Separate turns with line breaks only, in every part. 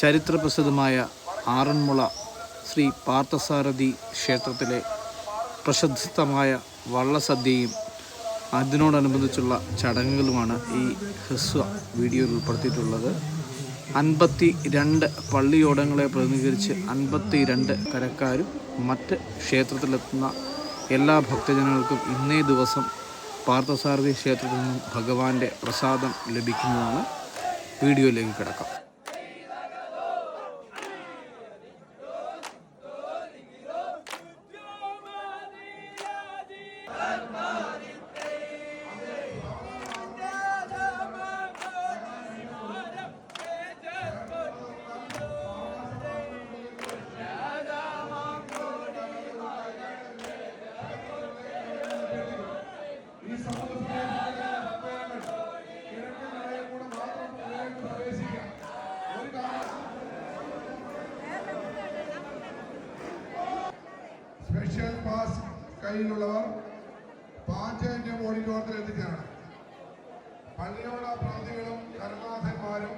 ചരിത്രപ്രസിദ്ധമായ ആറന്മുള ശ്രീ പാർത്ഥസാരഥി ക്ഷേത്രത്തിലെ പ്രശസ്തമായ വള്ളസദ്യയും അതിനോടനുബന്ധിച്ചുള്ള ചടങ്ങുകളുമാണ് ഈ ഹ്രസ്വ വീഡിയോയിൽ ഉൾപ്പെടുത്തിയിട്ടുള്ളത്. അൻപത്തി രണ്ട് പള്ളിയോടങ്ങളെ പ്രതിനിധീകരിച്ച് അൻപത്തി രണ്ട് കരക്കാരും മറ്റ് ക്ഷേത്രത്തിലെത്തുന്ന എല്ലാ ഭക്തജനങ്ങൾക്കും ഇന്നേ ദിവസം പാർത്ഥസാരഥി ക്ഷേത്രത്തിൽ നിന്നും ഭഗവാന്റെ പ്രസാദം ലഭിക്കുന്നതാണ്. വീഡിയോയിലേക്ക് കിടക്കാം.
സ്പെഷ്യൽ പാസ് കയ്യിലുള്ളവർ പാഞ്ചേന്റെ ഓഡിറ്റോറിയത്തിൽ എത്തിച്ചേരണം. പള്ളിയോട പ്രതികളും കരുണാഥന്മാരും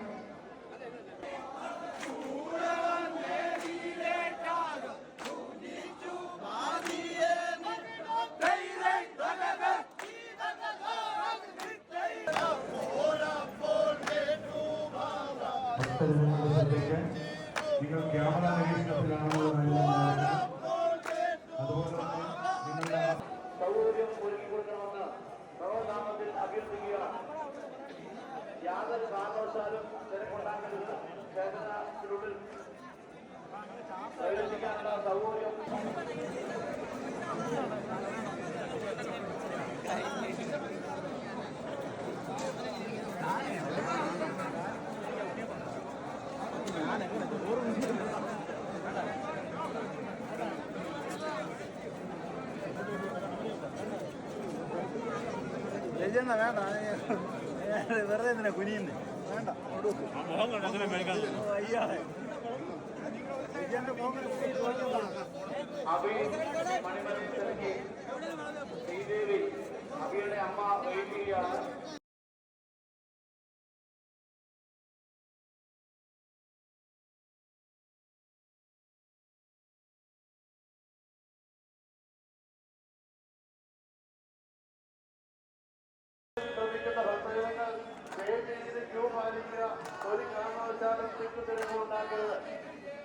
നിങ്ങൾ ക്യാമറ നിരീക്ഷണത്തിലാണെന്നുള്ള കാര്യം
യാതൊരു കാരണവശാലും തിരക്കുണ്ടാക്കരുത് ക്ഷേത്രത്തിനുള്ളിൽ പ്രവേശിക്കാനുള്ള സൗകര്യം
വെറുതെ എന്തിനാ കുനിയുന്നേ
ശ്രീദേവി അഭിയുടെ അമ്മ വൈകിയാണ് ഒരു കാരണവശാലും തിക്കുതിരക്കുണ്ടാക്കരുത് ക്ഷേത്രത്തിൽ